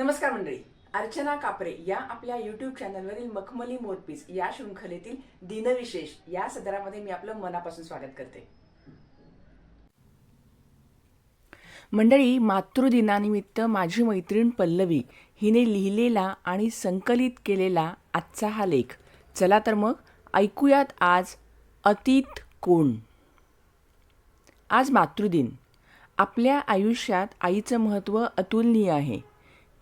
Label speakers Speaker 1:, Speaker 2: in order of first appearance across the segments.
Speaker 1: नमस्कार मंडळी. अर्चना कापरे या आपल्या युट्यूब चॅनलवरील मखमली मोरपीस या शृंखलेतील दिनविशेष या सदरामध्ये मी आपलं मनापासून स्वागत करते. मंडळी मातृदिनानिमित्त माझी मैत्रीण पल्लवी हिने लिहिलेला आणि संकलित केलेला आजचा हा लेख. चला तर मग ऐकूयात आज अतीत कोण. आज मातृदिन. आपल्या आयुष्यात आईचं महत्त्व अतुलनीय आहे.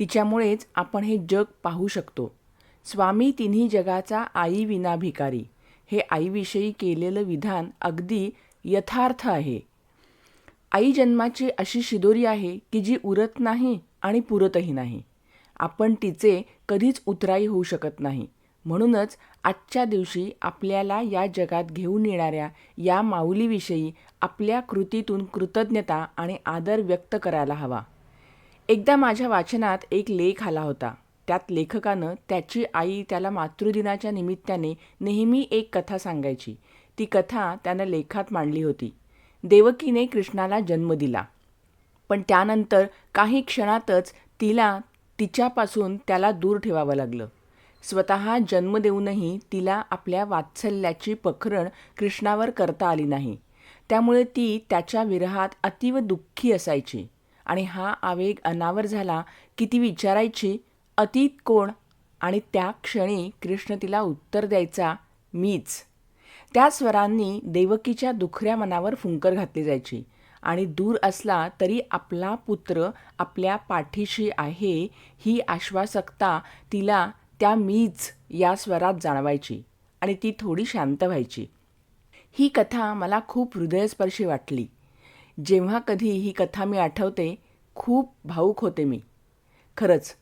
Speaker 1: तिच्यामुळेच आपण हे जग पाहू शकतो. स्वामी तिन्ही जगाचा आई विना भिकारी हे आईविषयी केलेलं विधान अगदी यथार्थ आहे. आई जन्माची अशी शिदोरी आहे की जी उरत नाही आणि पुरतही नाही. आपण तिचे कधीच उतराई होऊ शकत नाही. म्हणूनच आजच्या दिवशी आपल्याला या जगात घेऊन येणाऱ्या या माऊलीविषयी आपल्या कृतीतून कृतज्ञता आणि आदर व्यक्त करायला हवा. एकदा माझ्या वाचनात एक लेख आला होता. त्यात लेखकानं त्याची आई त्याला मातृदिनाच्या निमित्ताने नेहमी एक कथा सांगायची. ती कथा त्यानं लेखात मांडली होती. देवकीने कृष्णाला जन्म दिला. पण त्यानंतर काही क्षणातच तिला तिच्यापासून त्याला दूर ठेवावं लागलं. स्वतः जन्म देऊनही तिला आपल्या वात्सल्याची पखरण कृष्णावर करता आली नाही. त्यामुळे ती त्याच्या विरहात अतीव दुःखी असायची. आणि हा आवेग अनावर झाला की ती विचारायची अतीत कोण आणि त्या क्षणी कृष्ण तिला उत्तर द्यायचा मीच. त्या स्वरांनी देवकीच्या दुखऱ्या मनावर फुंकर घातली जायची आणि दूर असला तरी आपला पुत्र आपल्या पाठीशी आहे ही आश्वासकता तिला त्या मीच या स्वरात जाणवायची आणि ती थोडी शांत व्हायची. ही कथा मला खूप हृदयस्पर्शी वाटली. जेव्हा कधी ही कथा मी आठवते खूप भाऊक होते मी. खरंच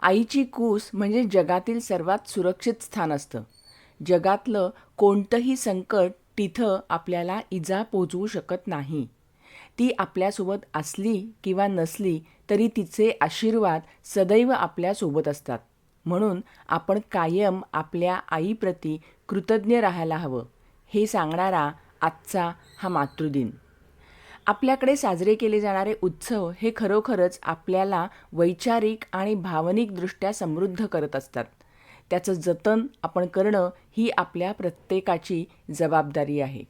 Speaker 1: आईची कूस म्हणजे जगातील सर्वात सुरक्षित स्थान असतं. जगातलं कोणतंही संकट तिथं आपल्याला इजा पोचवू शकत नाही. ती आपल्यासोबत असली किंवा नसली तरी तिचे आशीर्वाद सदैव आपल्यासोबत असतात. म्हणून आपण कायम आपल्या आईप्रती कृतज्ञ राहायला हवं हे सांगणारा आजचा हा मातृदिन. आपल्याकडे साजरे केले जाणारे उत्सव हे खरोखरच आपल्याला वैचारिक आणि भावनिकदृष्ट्या समृद्ध करत असतात. त्याचं जतन आपण करणं ही आपल्या प्रत्येकाची जबाबदारी आहे.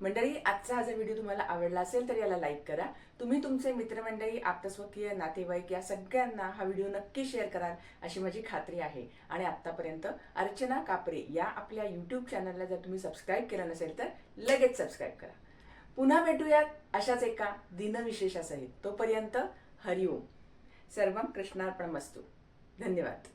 Speaker 1: मंडळी आजचा हा जर व्हिडिओ तुम्हाला आवडला असेल तर याला लाईक करा. तुम्ही तुमचे मित्रमंडळी आप्तस्वकीय नातेवाईक या सगळ्यांना हा व्हिडिओ नक्की शेअर कराल अशी माझी खात्री आहे. आणि आत्तापर्यंत अर्चना कापरे या आपल्या यूट्यूब चॅनलला जर तुम्ही सबस्क्राईब केलं नसेल तर लगेच सबस्क्राईब करा. पुन्हा भेटूयात अशाच एका दिनविशेषासहित. तोपर्यंत हरिओम सर्व कृष्णार्पण मस्तू धन्यवाद.